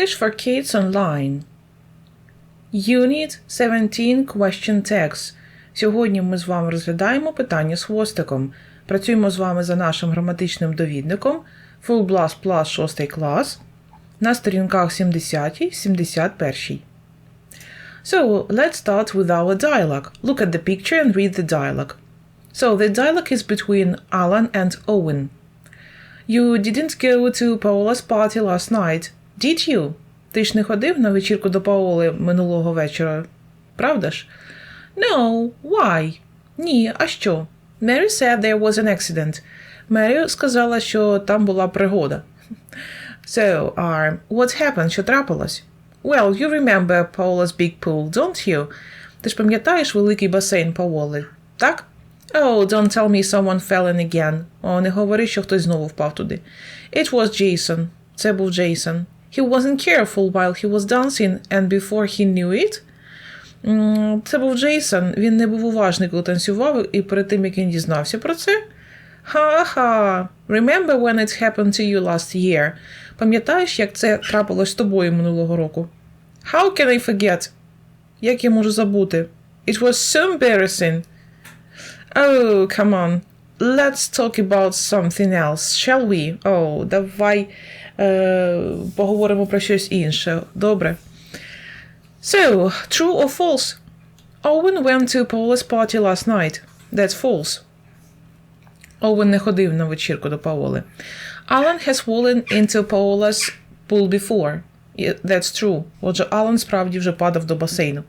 English for Kids Online. Unit 17 Question Text. Сьогодні ми з вами розглядаємо питання з хвостиком. Працюємо з вами за нашим граматичним довідником Full Blast Plus 6 клас на сторінках 70 71. So, let's start with our dialogue. Look at the picture and read the dialogue. So, the dialogue is between Alan and Owen. You didn't go to Paola's party last night, Did you? Ти ж не ходив на вечірку до Паоли минулого вечора, правда ж? No, why? Ні, а що? Mary said there was an accident. Мері сказала, що там була пригода. So, Arm, what happened? Що трапилось? Well, you remember Paola's big pool, don't you? Ти ж пам'ятаєш великий басейн Паоли, так? Oh, don't tell me someone fell in again. О, не говори, що хтось знову впав туди. It was Jason. Це був Джейсон. He wasn't careful while he was dancing, and before he knew it. М, Це був Джейсон. Він не був уважний, коли танцював, і перед тим, як він дізнався про це. Ха-ха. Remember when it happened to you last year? Пам'ятаєш, як це трапилось з тобою минулого року? How can I forget? Як я можу забути? It was so embarrassing. Oh, come on. Let's talk about something else, shall we? Oh, давай е, поговоримо про щось інше. Добре. So, true or false? Owen went to Paula's party last night. That's false. Оуен не ходив на вечірку до Паоли. Alan has fallen into Paola's pool before. That's true. Отже, Алан справді вже падав до басейну.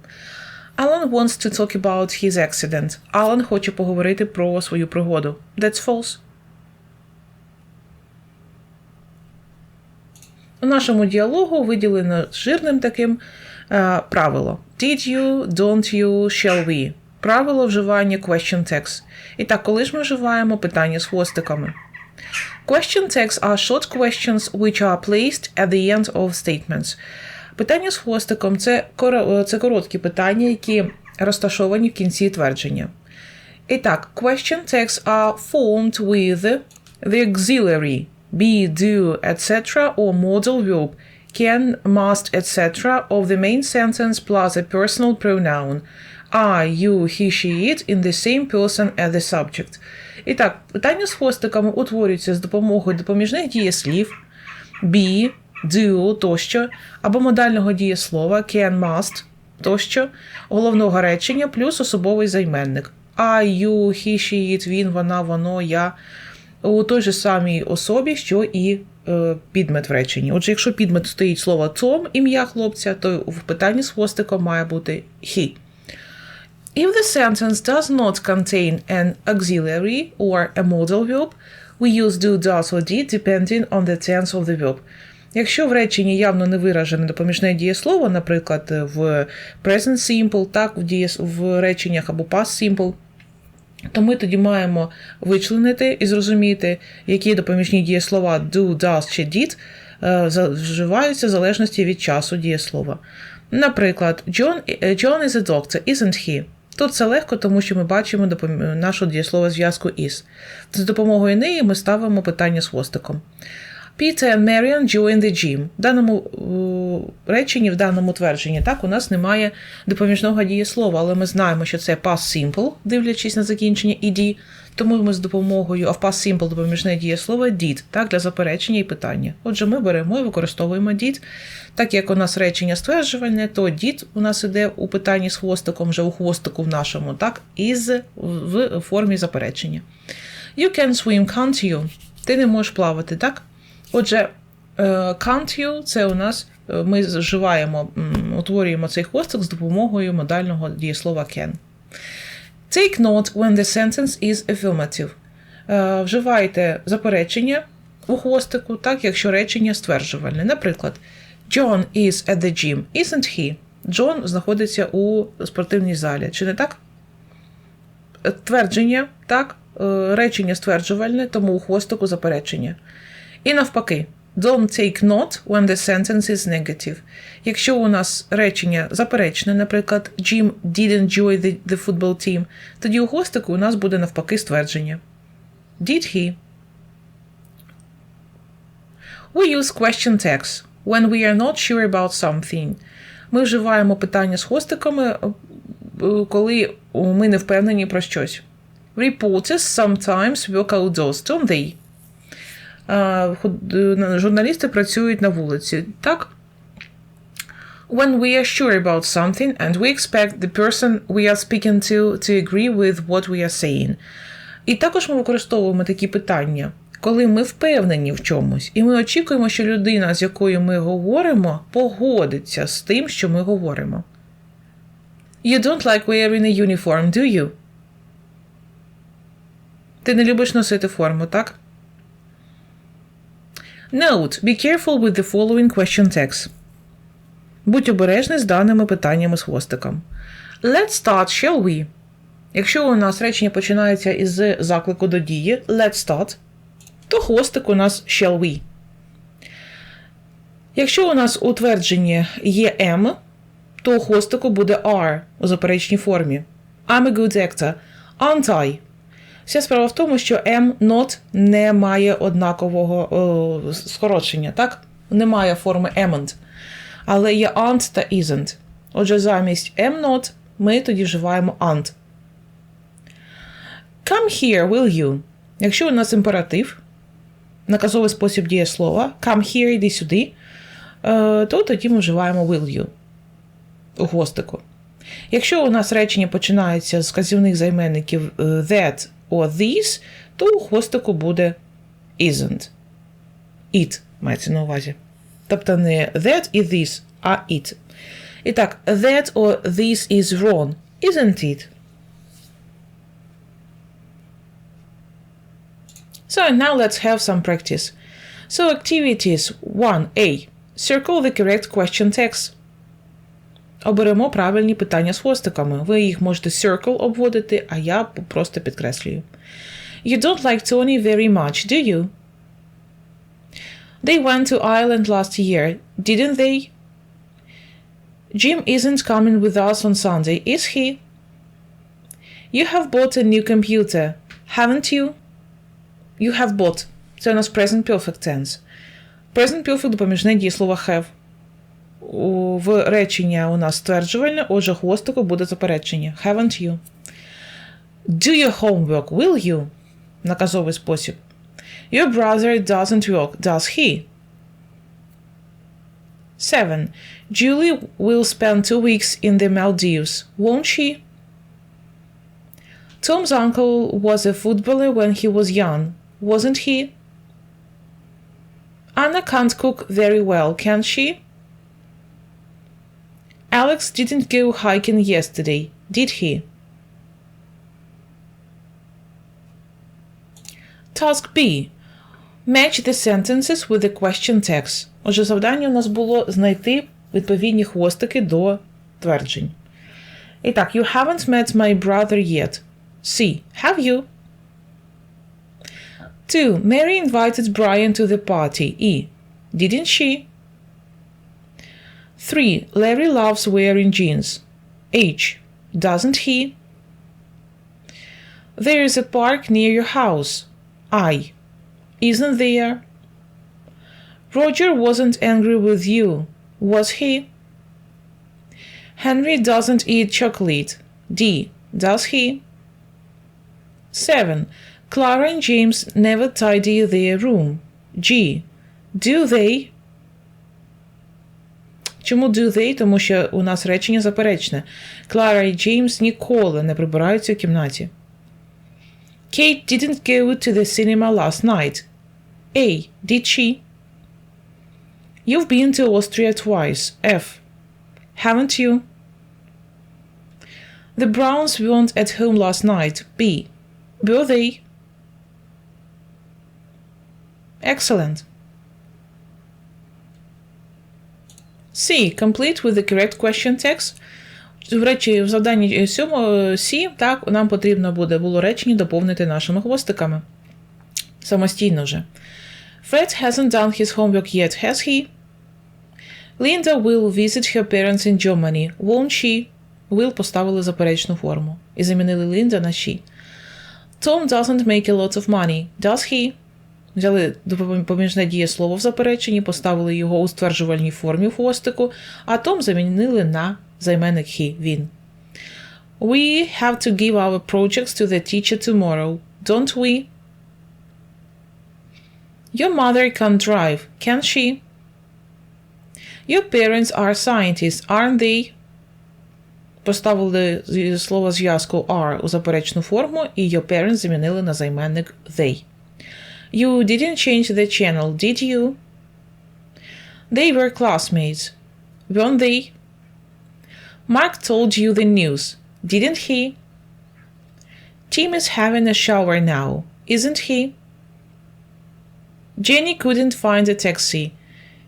Alan wants to talk about his accident. Алан хоче поговорити про свою пригоду. That's false. У нашому діалогу виділено жирним таким е, правило. Did you, don't you, shall we. Правило вживання question text. І так, коли ж ми вживаємо питання з хвостиками? Question texts are short questions which are placed at the end of statements. Питання з хвостиком це, коро- це короткі питання, які розташовані в кінці твердження. І так, question texts are formed with the auxiliary be, do, etc. or modal verb can, must, etc. of the main sentence plus a personal pronoun I, you, he, she, it in the same person as the subject. І так, питання з хвостиками утворюються з допомогою допоміжних дієслів be, do тощо, або модального дієслова can, must тощо, головного речення плюс особовий займенник. I, you, he, she, it, він, вона, воно, я у той же самій особі, що і е, підмет в реченні. Отже, якщо підмет стоїть слово Том, ім'я хлопця, то в питанні з хвостиком має бути he. If the sentence does not contain an auxiliary or a modal verb, we use do, does or did depending on the tense of the verb. Якщо в реченні явно не виражене допоміжне дієслово, наприклад, в present simple, так, в, дієс... в реченнях або past simple, то ми тоді маємо вичленити і зрозуміти, які допоміжні дієслова do, does чи did е, вживаються в залежності від часу дієслова. Наприклад, John, е, John is a doctor, isn't he? Тут це легко, тому що ми бачимо нашу дієслово зв'язку is. З допомогою неї ми ставимо питання з хвостиком. Peter and Marian join the gym. В даному реченні, в даному твердженні, так, у нас немає допоміжного дієслова, але ми знаємо, що це past simple, дивлячись на закінчення ed, тому ми з допомогою, а в past simple допоміжне дієслово did, так, для заперечення і питання. Отже, ми беремо і використовуємо did. Так як у нас речення стверджувальне, то did у нас іде у питанні з хвостиком, вже у хвостику в нашому, так, із в формі заперечення. You can swim, can't you? Ти не можеш плавати, так? Отже, е, can't you – це у нас е, ми вживаємо, м, утворюємо цей хвостик з допомогою модального дієслова can. Take note when the sentence is affirmative. Е, Вживайте заперечення у хвостику, так, якщо речення стверджувальне. Наприклад, John is at the gym, isn't he? Джон знаходиться у спортивній залі. Чи не так? Твердження, так, речення стверджувальне, тому у хвостику заперечення. І навпаки, don't take note when the sentence is negative. Якщо у нас речення заперечне, наприклад, Jim didn't join the, the football team, тоді у хвостику у нас буде навпаки ствердження. Did he? We use question text. When we are not sure about something. Ми вживаємо питання з хвостиками, е, коли ми не впевнені про щось. Reporters sometimes work outdoors, don't they? Журналісти працюють на вулиці, так? When we are sure about something and we expect the person we are speaking to to agree with what we are saying. І також ми використовуємо такі питання, коли ми впевнені в чомусь, і ми очікуємо, що людина, з якою ми говоримо, погодиться з тим, що ми говоримо. You don't like wearing a uniform, do you? Ти не любиш носити форму, так? Note: Be careful with the following question text. Будь обережний з даними питаннями з хвостиком. Let's start, shall we? Якщо у нас речення починається із заклику до дії let's start, то хвостик у нас shall we. Якщо у нас у твердженні є am, то у хвостику буде are у заперечній формі. I'm a good actor. Aren't I? Вся справа в тому, що am not не має однакового о, скорочення, так? Немає форми amn't. Але є aren't та isn't. Отже, замість am not ми тоді вживаємо aren't. Come here, will you? Якщо у нас імператив, наказовий спосіб дієслова, come here, іди сюди, е, то тоді ми вживаємо will you у хвостику. Якщо у нас речення починається з вказівних займенників е, that or this, то у хвостику буде isn't. It мається на увазі. Тобто не that і this, а it. І так, that or this is wrong, isn't it? So now let's have some practice. So activities 1a. Circle the correct question text. Оберемо правильні питання з хвостиками. Ви їх можете circle обводити, а я просто підкреслюю. You don't like Tony very much, do you? They went to Ireland last year, didn't they? Jim isn't coming with us on Sunday, is he? You have bought a new computer, haven't you? You have bought. Це у нас present perfect tense. Present perfect допоміжне дієслово have. У, в речення у нас стверджувальне, отже, хвостику буде заперечення. Haven't you? Do your homework, will you? Наказовий спосіб. Your brother doesn't work, does he? 7. Julie will spend two weeks in the Maldives, won't she? Tom's uncle was a footballer when he was young, wasn't he? Anna can't cook very well, can she? Alex didn't go hiking yesterday, did he? Task B. Match the sentences with the question text. Отже, завдання у нас було знайти відповідні хвостики до тверджень. І так, you haven't met my brother yet. C. Have you? 2. Mary invited Brian to the party. E. Didn't she? 3. Larry loves wearing jeans. H. Doesn't he? There is a park near your house. I. Isn't there? Roger wasn't angry with you, was he? Henry doesn't eat chocolate. D. Does he? 7. Clara and James never tidy their room. G. Do they? Чому do they? Тому що у нас речення заперечне. Клара і Джеймс ніколи не прибираються в кімнаті. Kate didn't go to the cinema last night. A. Did she? You've been to Austria twice. F. Haven't you? The Browns weren't at home last night. B. Were they? Excellent. C. Complete with the correct question text. До речі, в завданні 7 C, так, нам потрібно буде було речення доповнити нашими хвостиками. Самостійно вже. Fred hasn't done his homework yet, has he? Linda will visit her parents in Germany, won't she? Will поставили заперечну форму і замінили Linda на she. Tom doesn't make a lot of money, does he? Взяли допоміжне дієслово в запереченні, поставили його у стверджувальній формі хвостику, а Том замінили на займенник he, він. We have to give our projects to the teacher tomorrow, don't we? Your mother can't drive, can she? Your parents are scientists, aren't they? Поставили слово зв'язку are у заперечну форму, і your parents замінили на займенник they. You didn't change the channel, did you? They were classmates, weren't they? Mark told you the news, didn't he? Tim is having a shower now, isn't he? Jenny couldn't find a taxi,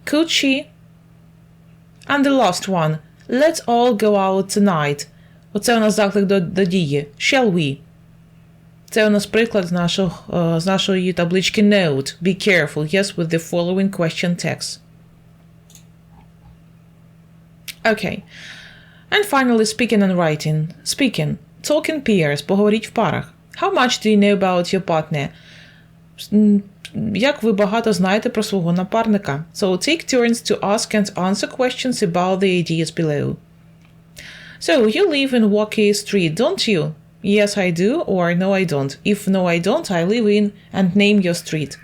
could she? And the last one. Let's all go out tonight. Оце у нас заклик до, до дії. Shall we? Це у нас приклад з, нашого, е, з нашої таблички Note. Be careful, yes, with the following question text. Okay. And finally, speaking and writing. Speaking. Talk in pairs. Поговоріть в парах. How much do you know about your partner? М, Як ви багато знаєте про свого напарника? So take turns to ask and answer questions about the ideas below. So you live in Waukee Street, don't you? Yes, I do, or no, I don't. If no, I don't, I live in and name your street.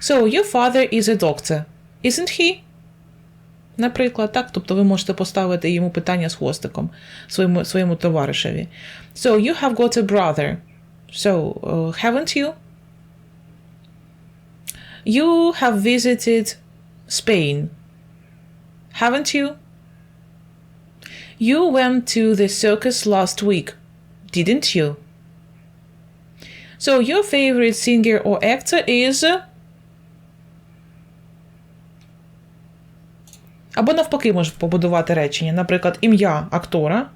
So your father is a doctor, isn't he? Наприклад, так, тобто ви можете поставити йому питання з хвостиком своєму, своєму товаришеві. So you have got a brother. So, uh, haven't you? You have visited Spain, haven't you? You went to the circus last week, Didn't you? So your favorite singer or actor is. Або навпаки можеш побудувати речення. Наприклад, ім'я актора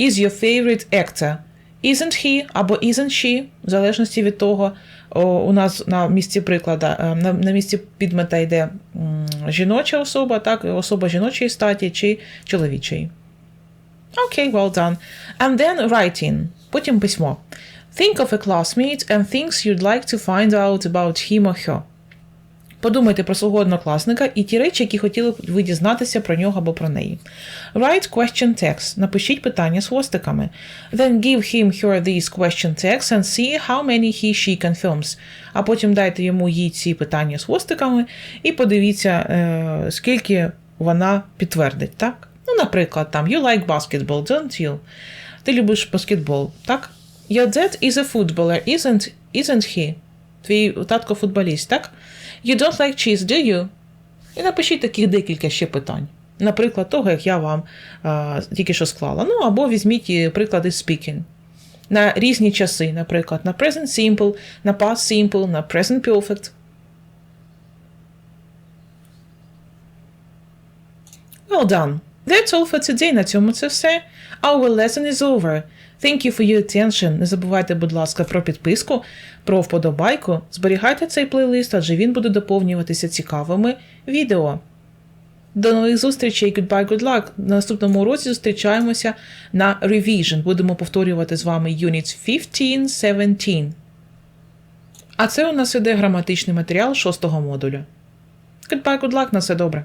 is your favorite actor. Isn't he або isn't she, в залежності від того, у нас на місці приклада, е, на, місці підмета йде жіноча особа, так, особа жіночої статі чи чоловічої. Окей, well done. And then writing. Потім письмо. Think of a classmate and things you'd like to find out about him or her. Подумайте про свого однокласника і ті речі, які хотіли б ви дізнатися про нього або про неї. Write question text. Напишіть питання з хвостиками. Then give him her these question texts and see how many he she confirms. А потім дайте йому їй ці питання з хвостиками і подивіться, е, скільки вона підтвердить, так? Наприклад, там You like basketball, don't you? Ти любиш баскетбол, так? Your dad is a footballer, isn't, isn't he? Твій татко футболіст, так? You don't like cheese, do you? І напишіть таких декілька ще питань. Наприклад, того, як я вам а, тільки що склала. Ну, або візьміть приклади speaking. На різні часи, наприклад, на present simple, на past simple, на present perfect. Well done. That's all for today. На цьому це все. Our lesson is over. Thank you for your attention. Не забувайте, будь ласка, про підписку, про вподобайку. Зберігайте цей плейлист, адже він буде доповнюватися цікавими відео. До нових зустрічей. Goodbye, good luck. На наступному уроці зустрічаємося на Revision. Будемо повторювати з вами Units 15, 17. А це у нас іде граматичний матеріал шостого модулю. Goodbye, good luck, на все добре.